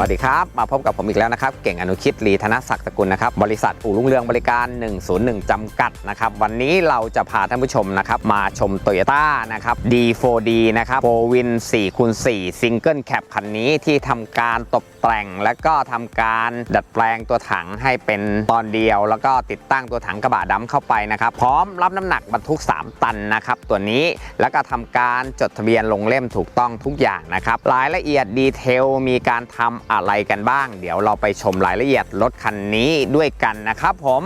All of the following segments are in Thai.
วัสดีครับ มาพบกับผมอีกแล้วนะครับ เก่งอนุคิดลีธนศักดิ์ตระกุลนะครับ บริษัทอู่รุ่งเรืองบริการ 101 จำกัดนะครับ วันนี้เราจะพาท่านผู้ชมนะครับ มาชม Toyota นะครับ D4D นะครับโฟวิน4คูณ4ซิงเกิลแคปคันนี้ที่ทำการตกแต่ง และก็ทำการดัดแปลงตัวถังให้เป็นตอนเดียว แล้วก็ติดตั้งตัวถังกระบะดำเข้าไปนะครับ พร้อมรับน้ำหนักบรรทุก 3 ตันนะครับตัวนี้แล้วก็ทำการจดทะเบียนลงเล่มถูกต้องทุกอย่างนะครับรายละเอียดดีเทลมีการทำอะไรกันบ้าง เดี๋ยวเราไปชมรายละเอียดรถคันนี้ด้วยกันนะครับผม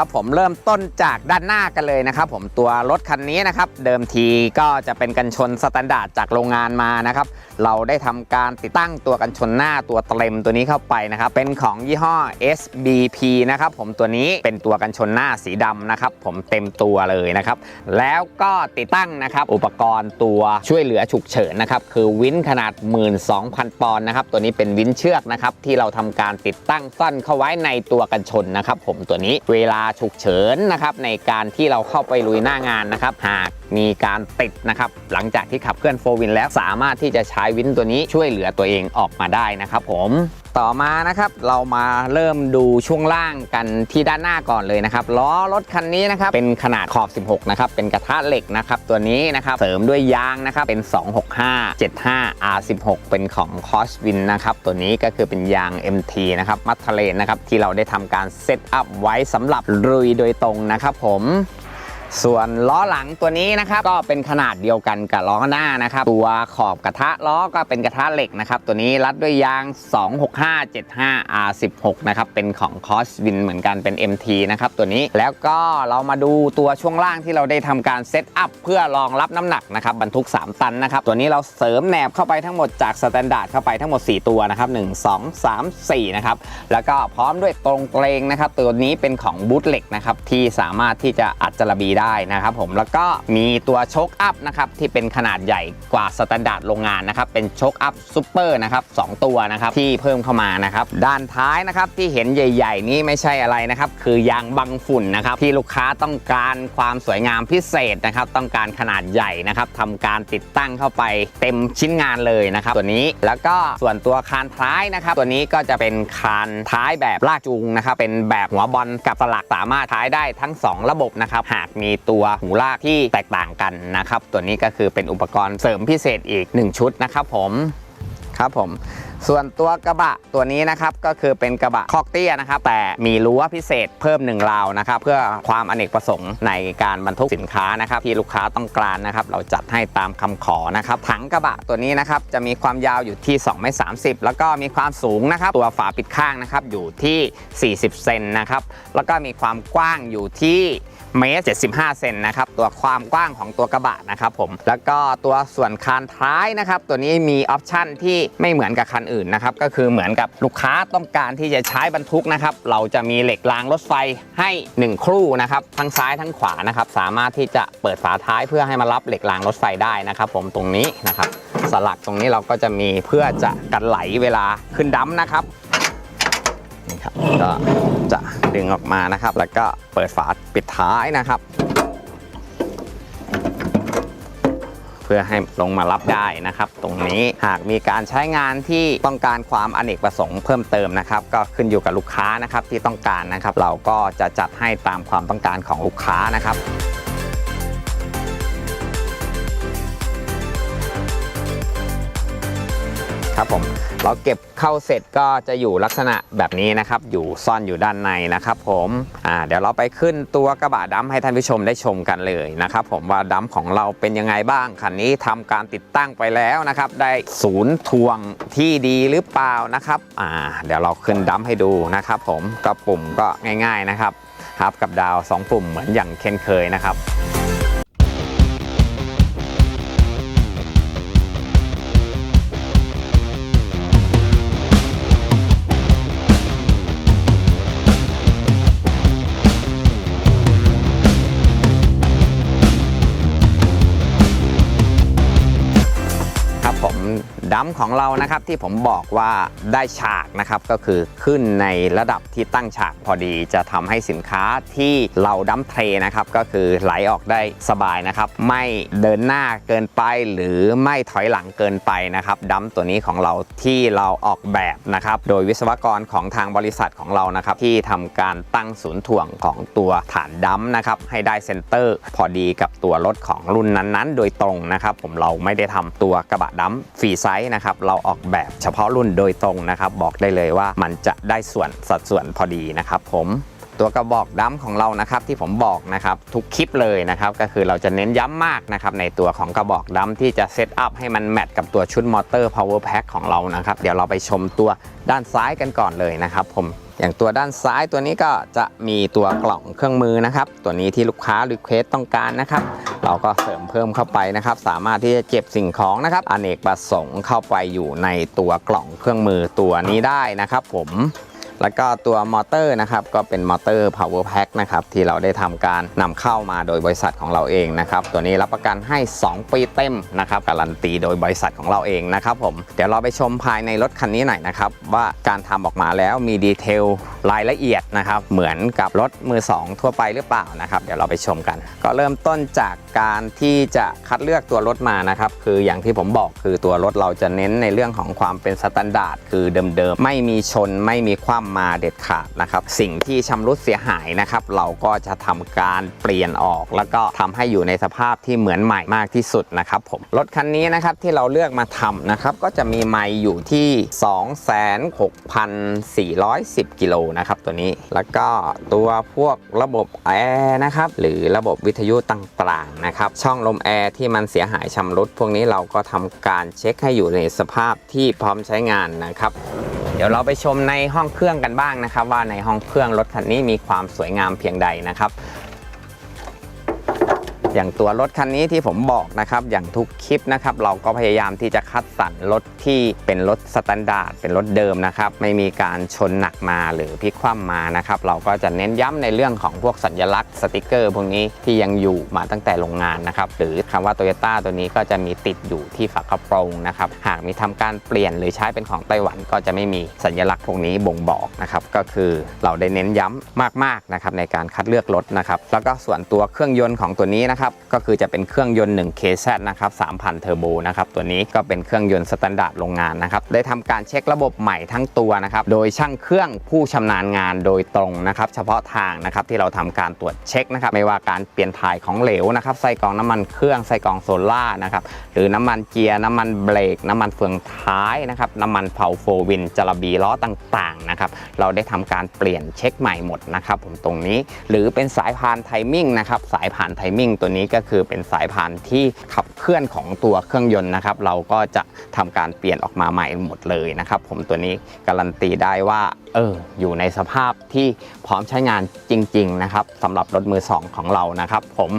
ครับผมเริ่มต้นจากด้านหน้ากันเลยนะครับ ผมตัวรถคันนี้นะครับ เดิมทีก็จะเป็นกันชนสแตนดาร์ดจากโรงงานมานะครับ เราได้ทำการติดตั้งตัวกันชนหน้าตัวเต็มตัวนี้เข้าไปนะครับ เป็นของยี่ห้อ SBP นะครับ ผมตัวนี้เป็นตัวกันชนหน้าสีดำนะครับ ผมเต็มตัวเลยนะครับ แล้วก็ติดตั้งนะครับ อุปกรณ์ตัวช่วยเหลือฉุกเฉินนะครับ คือวินขนาด 12,000 ปอนด์นะครับ ตัวนี้เป็นวินเชือกนะครับ ที่เราทำการติดตั้งซ่อนเข้าไว้ในตัวกันชนนะครับ ผมตัวนี้เวลาฉุกเฉินนะครับในการที่เราเข้าไปลุยหน้างานนะครับ หากมีการติดนะครับหลังจากที่ขับเคลื่อนโฟวินแล้วสามารถที่จะใช้วินตัวนี้ช่วยเหลือตัวเองออกมาได้นะครับผม ต่อมานะครับเรามาเริ่มดูช่วงล่างกันที่ด้านหน้าก่อนเลยนะครับล้อรถคันนี้นะครับเป็นขนาดขอบ 16 นะครับ เป็นกระทะเหล็กนะครับตัวนี้นะครับเสริมด้วยยางนะครับเป็น 265 75 R16 เป็นของคอสวินนะครับตัวนี้ก็คือเป็นยาง MT นะครับมัทเลนนะครับที่เราได้ทำการเซตอัพไว้สำหรับลุยโดยตรงนะครับผม ส่วนล้อหลังตัวนี้นะครับก็เป็นขนาดเดียวกันกับล้อหน้านะครับ ตัวขอบกระทะล้อก็เป็นกระทะเหล็กนะครับ ตัวนี้รัดด้วยยาง 26575 R16 นะครับเป็นของคอสวินเหมือนกันเป็น MT นะครับตัวนี้แล้วก็เรามาดูตัวช่วงล่างที่เราได้ทำการเซตอัพเพื่อรองรับน้ำหนักนะครับบรรทุก 3 ตันนะครับตัวนี้เราเสริมแหนบเข้าไปทั้งหมดจากสแตนดาร์ดเข้าไปทั้งหมด 4 ตัวนะครับ1 2 3 4นะครับแล้วก็พร้อมด้วยตรงเกรงนะครับตัวนี้เป็นของบูทเหล็กนะครับที่สามารถที่จะอัดจระบีได้นะครับผมแล้วก็มีตัวโชคอัพนะครับที่เป็นขนาดใหญ่กว่าสแตนดาร์ดโรงงานนะครับเป็นโชคอัพซูเปอร์นะครับสองตัวนะครับที่เพิ่มเข้ามานะครับด้านท้ายนะครับที่เห็นใหญ่ ๆ นี้ไม่ใช่อะไรนะครับคือยางบังฝุ่นนะครับที่ลูกค้าต้องการความสวยงามพิเศษนะครับต้องการขนาดใหญ่นะครับทำการติดตั้งเข้าไปเต็มชิ้นงานเลยนะครับตัวนี้แล้วก็ส่วนตัวคานท้ายนะครับ ตัวนี้ก็จะเป็นคานท้ายแบบลากจูงนะครับเป็นแบบหัวบอลกับสลักสามารถท้ายได้ทั้ง 2 ระบบนะครับหากมีีตัวหูลากที่แตกต่างกันนะครับ ตัวนี้ก็คือเป็นอุปกรณ์เสริมพิเศษอีก 1 ชุดนะครับผมครับผมส่วนตัวกระบะตัวนี้นะครับก็คือเป็นกระบะคอกเตี้ยนะครับ แต่มีรั้วพิเศษเพิ่มหนึ่งราวนะครับ เพื่อความอเนกประสงค์ในการบรรทุกสินค้านะครับ ที่ลูกค้าต้องการนะครับ เราจัดให้ตามคำขอนะครับ ถังกระบะตัวนี้นะครับจะมีความยาวอยู่ที่2เมตร30แล้วก็มีความสูงนะครับ ตัวฝาปิดข้างนะครับอยู่ที่ 40 เซนนะครับแล้วก็มีความกว้างอยู่ที่ เมตร75 เซนนะครับ ตัวความกว้างของตัวกระบะนะครับผม แล้วก็ตัวส่วนคานท้ายนะครับ ตัวนี้มีออปชั่นที่ไม่เหมือนกับคันอื่นนะครับ ก็คือเหมือนกับลูกค้าต้องการที่จะใช้บรรทุกนะครับ เราจะมีเหล็กรางรถไฟให้ 1 ครู่นะครับ ทั้งซ้ายทั้งขวานะครับ สามารถที่จะเปิดฝาท้ายเพื่อให้มารับเหล็กรางรถไฟได้นะครับผมตรงนี้นะครับ สลักตรงนี้เราก็จะมีเพื่อจะกันไหลเวลาขึ้นดัมนะครับนี่ครับก็ ดึงออกมานะครับ แล้วก็เปิดฝาปิดท้ายนะครับ เพื่อให้ลงมารับได้นะครับ ตรงนี้หากมีการใช้งานที่ต้องการความอเนกประสงค์เพิ่มเติมนะครับ ก็ขึ้นอยู่กับลูกค้านะครับที่ต้องการนะครับ เราก็จะจัดให้ตามความต้องการของลูกค้านะครับครับผม เราเก็บเข้าเสร็จก็จะอยู่ลักษณะแบบนี้นะครับ อยู่ซ่อนอยู่ด้านในนะครับผมอ่าเดี๋ยวเราไปขึ้นตัวกระบะดัมให้ท่านผู้ชมได้ชมกันเลยนะครับผมว่าดัมของเราเป็นยังไงบ้างคันนี้ทำการติดตั้งไปแล้วนะครับ ได้ศูนย์ทวงที่ดีหรือเปล่านะครับอ่าเดี๋ยวเราขึ้นดัมให้ดูนะครับผมก็ปุ่มก็ง่าย ๆนะครับครับกับดาวสองปุ่มเหมือนอย่างเช่นเคยนะครับ ดัมของเรานะครับที่ผมบอกว่าได้ฉากนะครับก็คือขึ้นในระดับที่ตั้งฉากพอดีจะทำให้สินค้าที่เราดัมเทรนะครับก็คือไหลออกได้สบายนะครับ ไม่เดินหน้าเกินไปหรือไม่ถอยหลังเกินไปนะครับดัมตัวนี้ของเราที่เราออกแบบนะครับโดยวิศวกรของทางบริษัทของเรานะครับที่ทำการตั้งศูนย์ถ่วงของตัวฐานดัมนะครับให้ได้เซนเตอร์ พอดีกับตัวรถของรุ่นนั้นๆ โดยตรงนะครับผมเราไม่ได้ทำตัวกระบะดัมฟรีไซส์นะครับเราออกแบบเฉพาะรุ่นโดยตรงนะครับ บอกได้เลยว่ามันจะได้ส่วนสัดส่วนพอดีนะครับ ผมตัวกระบอกดัมของเรานะครับที่ผมบอกนะครับทุกคลิปเลยนะครับก็คือเราจะเน้นย้ำมากนะครับในตัวของกระบอกดัมที่จะเซตอัพให้มันแมทกับตัวชุดมอเตอร์ power pack ของเรานะครับเดี๋ยวเราไปชมตัวด้านซ้ายกันก่อนเลยนะครับผม อย่างตัวด้านซ้ายตัวนี้ก็จะมีตัวกล่องเครื่องมือนะครับ ตัวนี้ที่ลูกค้ารีเควสต้องการนะครับ เราก็เสริมเพิ่มเข้าไปนะครับ สามารถที่จะเก็บสิ่งของนะครับ อเนกประสงค์เข้าไปอยู่ในตัวกล่องเครื่องมือตัวนี้ได้นะครับ ผม แล้วก็ตัวมอเตอร์นะครับก็เป็นมอเตอร์ power pack นะครับที่เราได้ทำการนำเข้ามาโดยบริษัทของเราเองนะครับตัวนี้รับประกันให้ 2 ปีเต็มนะครับการันตีโดยบริษัทของเราเองนะครับผมเดี๋ยวเราไปชมภายในรถคันนี้หน่อยนะครับว่าการทำออกมาแล้วมีดีเทลรายละเอียดนะครับเหมือนกับรถมือ 2 ทั่วไปหรือเปล่านะครับเดี๋ยวเราไปชมกัน ก็เริ่มต้นจากการที่จะคัดเลือกตัวรถมานะครับคืออย่างที่ผมบอกคือตัวรถเราจะเน้นในเรื่องของความเป็นสแตนดาร์ดคือเดิมๆไม่มีชนไม่มีคว่ำมาเด็ดขาดนะครับ สิ่งที่ชำรุดเสียหายนะครับ เราก็จะทำการเปลี่ยนออก แล้วก็ทำให้อยู่ในสภาพที่เหมือนใหม่มากที่สุดนะครับผมรถคันนี้นะครับที่เราเลือกมาทำนะครับก็จะมีไมล์อยู่ที่ 26,410 กิโลนะครับตัวนี้แล้วก็ตัวพวกระบบแอร์นะครับหรือระบบวิทยุต่างๆนะครับช่องลมแอร์ที่มันเสียหายชำรุดพวกนี้เราก็ทำการเช็คให้อยู่ในสภาพที่พร้อมใช้งานนะครับ เดี๋ยวเราไปชมในห้องเครื่องกันบ้างนะครับ ว่าในห้องเครื่องรถคันนี้มีความสวยงามเพียงใดนะครับ อย่างตัวรถคันนี้ที่ผมบอกนะครับ อย่างทุกคลิปนะครับ เราก็พยายามที่จะคัดสรรรถที่เป็นรถสแตนดาร์ดเป็นรถเดิมนะครับ ไม่มีการชนหนักมาหรือพลิกคว่ำมานะครับ เราก็จะเน้นย้ำในเรื่องของพวกสัญลักษณ์สติกเกอร์ พวกนี้ที่ยังอยู่มาตั้งแต่โรงงานนะครับ หรือคำว่าโตโยต้าตัวนี้ก็จะมีติดอยู่ที่ฝากระโปรงนะครับ หากมีทำการเปลี่ยนหรือใช้เป็นของไต้หวัน ก็จะไม่มีสัญลักษณ์พวกนี้บ่งบอกนะครับ ก็คือเราได้เน้นย้ำมากๆนะครับในการคัดเลือกรถนะครับ แล้วก็ส่วนตัวเครื่องยนต์ของตัวนี้นะครับก็คือจะเป็นเครื่องยนต์1 KZ นะครับ3,000 เทอร์โบนะครับตัวนี้ก็เป็นเครื่องยนต์สแตนดาร์ดโรงงานนะครับได้ทำการเช็คระบบใหม่ทั้งตัวนะครับโดยช่างเครื่องผู้ชำนาญงานโดยตรงนะครับเฉพาะทางนะครับที่เราทำการตรวจเช็คนะครับไม่ว่าการเปลี่ยนถ่ายของเหลวนะครับใส่กองน้ำมันเครื่องใส่กองโซล่านะครับหรือน้ำมันเกียร์น้ำมันเบรกน้ำมันเฟืองท้ายนะครับน้ำมันเผาโฟวินจระบีล้อต่างๆนะครับเราได้ทำการเปลี่ยนเช็คใหม่หมดนะครับผมตรงนี้ หรือเป็นสายพานไทมิ่งนะครับสายพานไทมิ่งตัววนี้ก็คือเป็นสายพานที่ขับเคลื่อนของตัวเครื่องยนต์นะครับ เราก็จะทำการเปลี่ยนออกมาใหม่หมดเลยนะครับ ผมตัวนี้การันตีได้ว่าเอออยู่ในสภาพที่พร้อมใช้งานจริง ๆ นะครับสำหรับรถมือสองของเรานะครับ ผม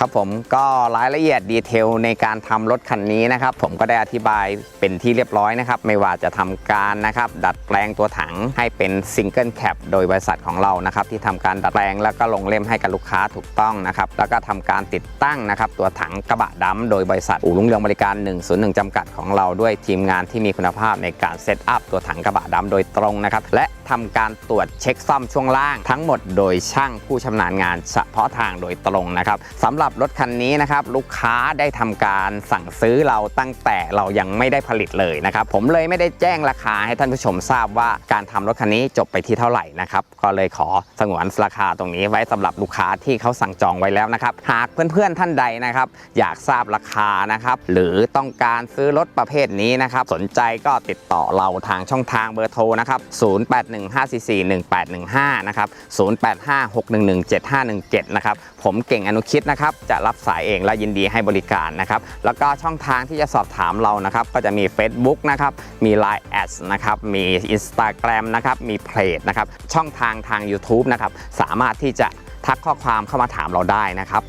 ครับผมก็รายละเอียดดีเทลในการทำรถคันนี้นะครับ ผมก็ได้อธิบายเป็นที่เรียบร้อยนะครับ ไม่ว่าจะทำการนะครับ ดัดแปลงตัวถังให้เป็นซิงเกิลแคปโดยบริษัทของเรานะครับ ที่ทำการดัดแปลงแล้วก็ลงเล่มให้กับลูกค้าถูกต้องนะครับ แล้วก็ทำการติดตั้งนะครับ ตัวถังกระบะดำโดยบริษัทอู่รุ่งเรืองบริการ 101 จำกัดของเราด้วยทีมงานที่มีคุณภาพในการเซตอัพตัวถังกระบะดำโดยตรงนะครับและทำการตรวจเช็คซ่อมช่วงล่าง ทั้งหมดโดยช่างผู้ชำนาญงานเฉพาะทางโดยตรงนะครับสำหรับรถคันนี้นะครับลูกค้าได้ทำการสั่งซื้อเราตั้งแต่เรายังไม่ได้ผลิตเลยนะครับผมเลยไม่ได้แจ้งราคาให้ท่านผู้ชมทราบว่าการทำรถคันนี้จบไปที่เท่าไหร่นะครับก็เลยขอสงวนราคาตรงนี้ไว้สำหรับลูกค้าที่เขาสั่งจองไว้แล้วนะครับหากเพื่อนๆท่านใดนะครับอยากทราบราคานะครับหรือต้องการซื้อรถประเภทนี้นะครับสนใจก็ติดต่อเราทางช่องทางเบอร์โทรนะครับ0815441815นะครับ0856117517นะครับผมเก่งอนุคิดนะครับจะรับสายเองและยินดีให้บริการนะครับแล้วก็ช่องทางที่จะสอบถามเรานะครับก็จะมี Facebook นะครับมี Line Ads นะครับมี Instagram นะครับมีเพจนะครับช่องทางทาง YouTube นะครับสามารถที่จะทักข้อความเข้ามาถามเราได้นะครับ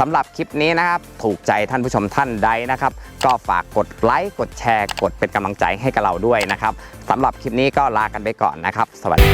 สำหรับคลิปนี้นะครับถูกใจท่านผู้ชมท่านใดนะครับ ก็ฝากกดไลค์กดแชร์ กดเป็นกำลังใจให้กับเราด้วยนะครับสำหรับคลิปนี้ก็ลากันไปก่อนนะครับ สวัสดี